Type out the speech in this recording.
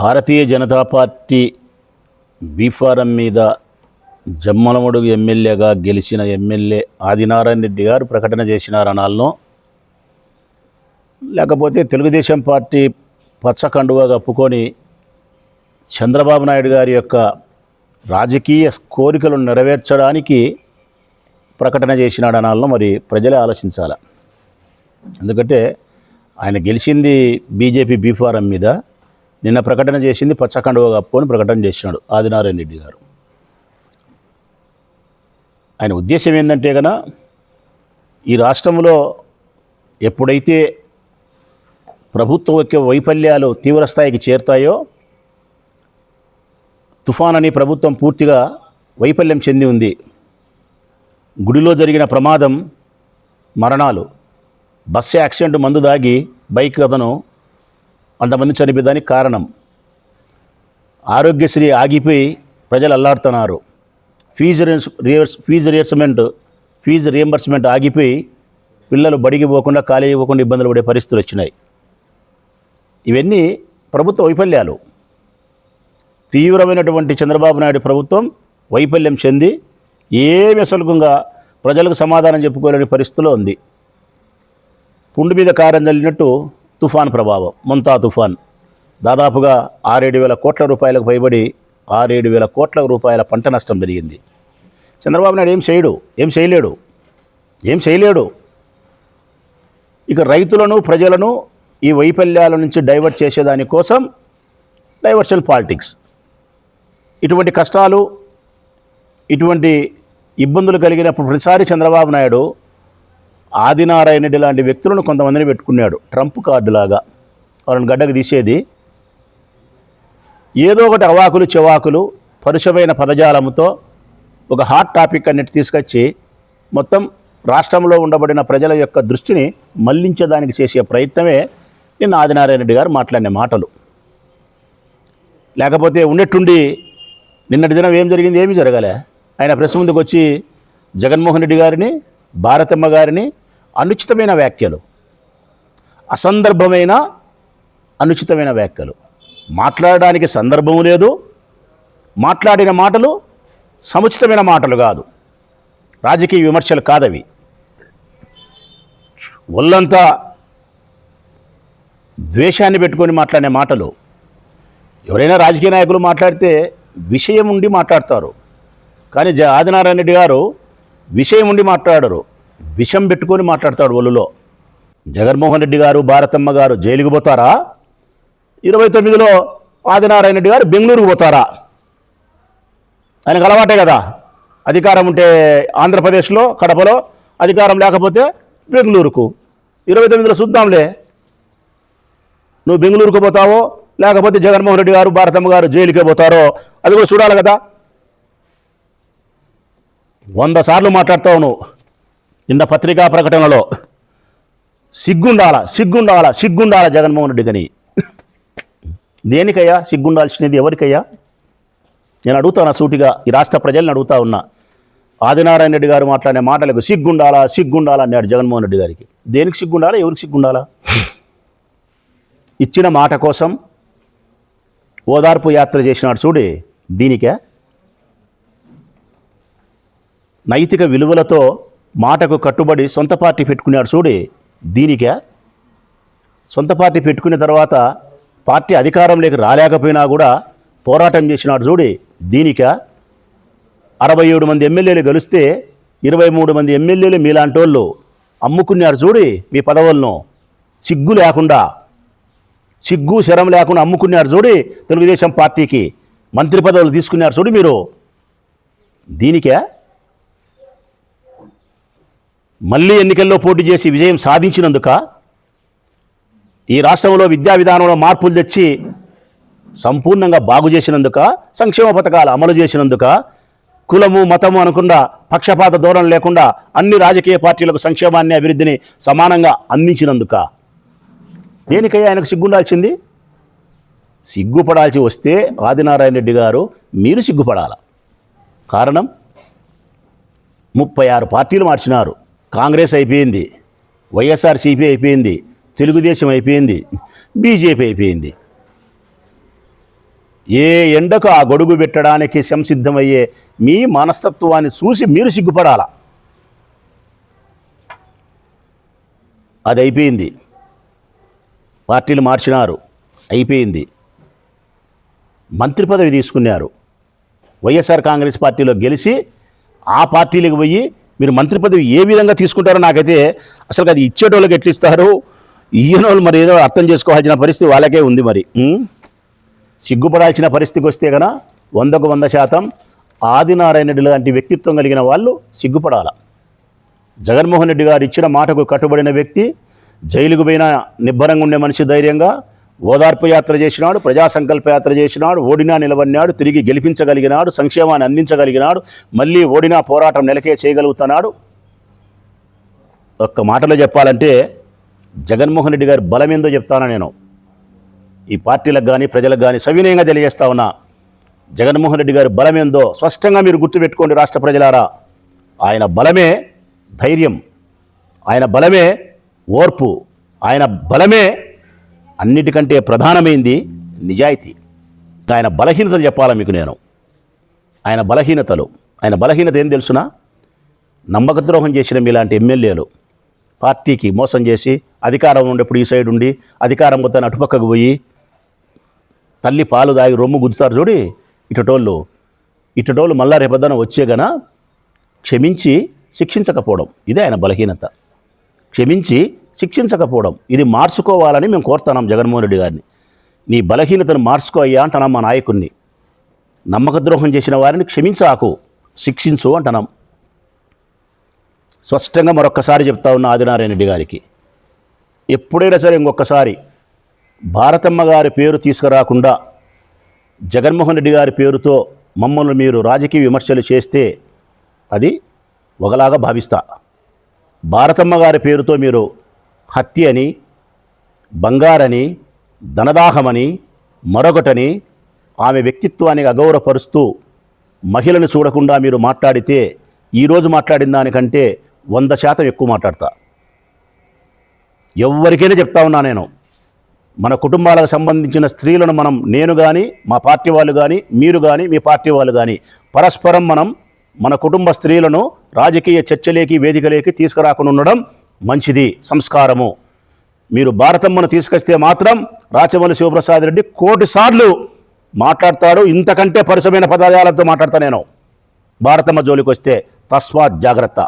Bharatiya Janata party B form మీద జమ్మలమడుగు ఎమ్మెల్యేగా గెలిచిన ఎమ్మెల్యే ఆదినారాయణ రెడ్డి గారు ప్రకటన చేసినారనాలను లేకపోతే తెలుగుదేశం పార్టీ పచ్చ కండువా కప్పుకొని చంద్రబాబు నాయుడు గారి యొక్క రాజకీయ కోరికలను నెరవేర్చడానికి ప్రకటన చేసినాడనాలను మరి ప్రజలే ఆలోచించాలి. ఎందుకంటే ఆయన గెలిచింది బీజేపీ బీఫారం మీద. నిన్న ప్రకటన చేసింది పచ్చకండువ కప్పుకొని ప్రకటన చేసినాడు ఆదినారాయణ రెడ్డి గారు. ఆయన ఉద్దేశం ఏంటంటే కన ఈ రాష్ట్రంలో ఎప్పుడైతే ప్రభుత్వ యొక్క వైఫల్యాలు తీవ్రస్థాయికి చేరుతాయో తుఫాన్ అని ప్రభుత్వం పూర్తిగా వైఫల్యం చెంది ఉంది. గుడిలో జరిగిన ప్రమాదం మరణాలు బస్సు యాక్సిడెంట్ మందు దాగి బైక్ అతను అంతమంది చనిపోయేదానికి కారణం. ఆరోగ్యశ్రీ ఆగిపోయి ప్రజలు అల్లాడుతున్నారు. Fee rears fee reimbursement fee reimbursement ఆగిపోయి పిల్లలు బడికి పోకుండా కాలేజీ పోకుండా ఇబ్బందులు పడే పరిస్థితులు వచ్చినాయి. ఇవన్నీ ప్రభుత్వ వైఫల్యాలు. తీవ్రమైనటువంటి చంద్రబాబు నాయుడు ప్రభుత్వం వైఫల్యం చెంది ఏమి అసలుగా ప్రజలకు సమాధానం చెప్పుకోలేని పరిస్థితిలో ఉంది. పుండు మీద కారం చల్లినట్టు తుఫాన్ ప్రభావం ముంతా తుఫాన్. దాదాపుగా ఆరేడు వేల కోట్ల రూపాయలకు పైబడి ఆరేడు వేల కోట్ల రూపాయల పంట నష్టం జరిగింది. చంద్రబాబు నాయుడు ఏం చేయడు ఏం చేయలేడు ఏం చేయలేడు. ఇక రైతులను ప్రజలను ఈ వైఫల్యాల నుంచి డైవర్ట్ చేసేదాని కోసం డైవర్షన్ పాలిటిక్స్. ఇటువంటి కష్టాలు ఇటువంటి ఇబ్బందులు కలిగినప్పుడు ప్రతిసారి చంద్రబాబు నాయుడు ఆదినారాయణ రెడ్డి లాంటి వ్యక్తులను కొంతమందిని పెట్టుకున్నాడు. ట్రంప్ కార్డులాగా వాళ్ళని గడ్డకు తీసేది. ఏదో ఒకటి అవాకులు చెవాకులు పరుషమైన పదజాలముతో ఒక హాట్ టాపిక్ అన్నిటి తీసుకొచ్చి మొత్తం రాష్ట్రంలో ఉండబడిన ప్రజల యొక్క దృష్టిని మళ్ళించడానికి చేసే ప్రయత్నమే నిన్న ఆదినారాయణ రెడ్డి గారు మాట్లాడిన మాటలు. లేకపోతే ఉన్నట్టుండి నిన్నటి దినం ఏం జరిగింది? ఏమీ జరగలే. ఆయన ప్రెస్ ముందుకు వచ్చి జగన్మోహన్ రెడ్డి గారిని భారతమ్మ గారిని అనుచితమైన వ్యాఖ్యలు అసందర్భమైన అనుచితమైన వ్యాఖ్యలు. మాట్లాడడానికి సందర్భం లేదు మాట్లాడిన మాటలు సముచితమైన మాటలు కాదు. రాజకీయ విమర్శలు కాదవి. ఒళ్ళంతా ద్వేషాన్ని పెట్టుకొని మాట్లాడే మాటలు. ఎవరైనా రాజకీయ నాయకులు మాట్లాడితే విషయం ఉండి మాట్లాడతారు. కానీ జ ఆదినారాయణ రెడ్డి గారు విషయం ఉండి మాట్లాడరు. విషం పెట్టుకొని మాట్లాడతాడు ఒళ్ళులో. జగన్మోహన్ రెడ్డి గారు భారతమ్మ గారు జైలుకు పోతారా? ఇరవై తొమ్మిదిలో ఆదినారాయణ రెడ్డి గారు బెంగళూరుకు పోతారా? ఆయనకు అలవాటే కదా. అధికారం ఉంటే ఆంధ్రప్రదేశ్లో కడపలో అధికారం లేకపోతే బెంగళూరుకు. ఇరవై తొమ్మిదిలో చూద్దాంలే. నువ్వు బెంగళూరుకు పోతావో లేకపోతే జగన్మోహన్ రెడ్డి గారు భారతమ్మ గారు జైలుకే పోతారో అది కూడా చూడాలి కదా. వంద సార్లు మాట్లాడతావు నువ్వు. నిన్న పత్రికా ప్రకటనలో సిగ్గుండాల సిగ్గుండాల సిగ్గుండాల జగన్మోహన్ రెడ్డి గని. దేనికయ్యా సిగ్గుండాల్సినది ఎవరికయ్యా? నేను అడుగుతాను సూటిగా ఈ రాష్ట్ర ప్రజల్ని అడుగుతా ఉన్నా. ఆదినారాయణ రెడ్డి గారు మాట్లాడే మాటలకు సిగ్గుండాలా సిగ్గుండాలా అన్నాడు జగన్మోహన్ రెడ్డి గారికి. దేనికి సిగ్గుండాలా ఎవరికి సిగ్గుండాలా? ఇచ్చిన మాట కోసం ఓదార్పు యాత్ర చేసినాడు చూడి దీనికే. నైతిక విలువలతో మాటకు కట్టుబడి సొంత పార్టీ పెట్టుకున్నాడు చూడి. దీనికే? సొంత పార్టీ పెట్టుకున్న తర్వాత పార్టీ అధికారంలోకి రాలేకపోయినా కూడా పోరాటం చేసినాడు చూడి. దీనిక? అరవై ఏడు మంది ఎమ్మెల్యేలు గెలిస్తే ఇరవై మూడు మంది ఎమ్మెల్యేలు మీలాంటి వాళ్ళు అమ్ముకున్నారు చూడి మీ పదవులను. సిగ్గు లేకుండా. సిగ్గు శరం లేకుండా అమ్ముకున్నారు చూడి తెలుగుదేశం పార్టీకి. మంత్రి పదవులు తీసుకున్నారు చూడు మీరు. దీనికే? మళ్ళీ ఎన్నికల్లో పోటీ చేసి విజయం సాధించినందుక ఈ రాష్ట్రంలో విద్యా విధానంలో మార్పులు తెచ్చి సంపూర్ణంగా బాగు చేసినందుక సంక్షేమ పథకాలు అమలు చేసినందుక కులము మతము అనకుండా పక్షపాత ధోరణి లేకుండా అన్ని రాజకీయ పార్టీలకు సంక్షేమాన్ని అభివృద్ధిని సమానంగా అందించినందుక. దేనికై ఆయనకు సిగ్గుండాల్సింది? సిగ్గుపడాల్సి వస్తే ఆదినారాయణ రెడ్డి గారు మీరు సిగ్గుపడాల. కారణం ముప్పై ఆరు పార్టీలు మార్చినారు. కాంగ్రెస్ అయిపోయింది వైఎస్ఆర్సీపీ అయిపోయింది తెలుగుదేశం అయిపోయింది బీజేపీ అయిపోయింది. ఏ ఎండకు ఆ గొడుగు పెట్టడానికి సంసిద్ధమయ్యే మీ మనస్తత్వాన్ని చూసి మీరు సిగ్గుపడాల? అది అయిపోయింది పార్టీలు మార్చినారు అయిపోయింది. మంత్రి పదవి తీసుకున్నారు. వైఎస్ఆర్ కాంగ్రెస్ పార్టీలో గెలిచి ఆ పార్టీలకు పోయి మీరు మంత్రి పదవి ఏ విధంగా తీసుకుంటారో నాకైతే అసలు అది ఇచ్చేటోళ్ళకి ఎట్లా ఇస్తారు ఈయనోళ్ళు మరి ఏదో అర్థం చేసుకోవాల్సిన పరిస్థితి వాళ్ళకే ఉంది మరి సిగ్గుపడాల్సిన పరిస్థితికి వస్తే కదా వందకు వంద శాతం ఆదినారాయణ రెడ్డి లాంటి వ్యక్తిత్వం కలిగిన వాళ్ళు సిగ్గుపడాల. జగన్మోహన్ రెడ్డి గారు ఇచ్చిన మాటకు కట్టుబడిన వ్యక్తి జైలుకు పోయిన నిబ్బరంగా ఉండే మనిషి ధైర్యంగా ఓదార్పు యాత్ర చేసినాడు ప్రజా సంకల్ప యాత్ర చేసినాడు ఓడినా నిలబడినాడు తిరిగి గెలిపించగలిగినాడు సంక్షేమాన్ని అందించగలిగినాడు మళ్ళీ ఓడినా పోరాటం నెలకే చేయగలుగుతున్నాడు. ఒక్క మాటలో చెప్పాలంటే జగన్మోహన్ రెడ్డి గారి బలమేందో చెప్తాను నేను. ఈ పార్టీలకు కానీ ప్రజలకు కానీ సవినయంగా తెలియజేస్తా ఉన్నా జగన్మోహన్ రెడ్డి గారి బలమేందో స్పష్టంగా మీరు గుర్తుపెట్టుకోండి రాష్ట్ర ప్రజలారా. ఆయన బలమే ధైర్యం ఆయన బలమే ఓర్పు ఆయన బలమే అన్నిటికంటే ప్రధానమైంది నిజాయితీ. ఆయన బలహీనతలు చెప్పాలా మీకు నేను? ఆయన బలహీనతలు. ఆయన బలహీనత ఏం తెలుసునా? నమ్మకద్రోహం చేసిన మీలాంటి ఎమ్మెల్యేలు పార్టీకి మోసం చేసి అధికారం ఉండేప్పుడు ఈ సైడ్ ఉండి అధికారం మొత్తాన్ని అటుపక్కకు పోయి తల్లి పాలు దాగి రొమ్ము గుద్దుతారు చూడి ఇటటోళ్ళు. ఇటటోళ్ళు మళ్ళా రేపొద్దున వచ్చే గన క్షమించి శిక్షించకపోవడం. ఇదే ఆయన బలహీనత. క్షమించి శిక్షించకపోవడం. ఇది మార్చుకోవాలని మేము కోరుతున్నాం జగన్మోహన్ రెడ్డి గారిని. నీ బలహీనతను మార్చుకో అయ్యా అంటున్నాం మా నాయకుడిని. నమ్మకద్రోహం చేసిన వారిని క్షమించాకు శిక్షించు అంటున్నాం. స్పష్టంగా మరొక్కసారి చెప్తా ఉన్న ఆదినారాయణ రెడ్డి గారికి. ఎప్పుడైనా సరే ఇంకొకసారి భారతమ్మ గారి పేరు తీసుకురాకుండా జగన్మోహన్ రెడ్డి గారి పేరుతో మమ్మల్ని మీరు రాజకీయ విమర్శలు చేస్తే అది ఒకలాగా భావిస్తా. భారతమ్మ గారి పేరుతో మీరు హత్య అని బంగారని ధనదాహమని మరొకటని ఆమె వ్యక్తిత్వాన్ని అగౌరవపరుస్తూ మహిళను చూడకుండా మీరు మాట్లాడితే ఈరోజు మాట్లాడిన దానికంటే వంద శాతం ఎక్కువ మాట్లాడతా. ఎవరికైనా చెప్తా ఉన్నా నేను. మన కుటుంబాలకు సంబంధించిన స్త్రీలను మనం నేను కానీ మా పార్టీ వాళ్ళు కానీ మీరు కానీ మీ పార్టీ వాళ్ళు కానీ పరస్పరం మనం మన కుటుంబ స్త్రీలను రాజకీయ చర్చలేకి వేదికలేకి తీసుకురాకుండా ఉండడం మంచిది సంస్కారము. మీరు భారతమ్మను తీసుకొస్తే మాత్రం రాచమల్లి శివప్రసాద్ రెడ్డి కోటి సార్లు మాట్లాడతాడు. ఇంతకంటే పరుసమైన పదార్థాలతో మాట్లాడతా నేను. భారతమ్మ జోలికి వస్తే తస్మాత్ జాగ్రత్త.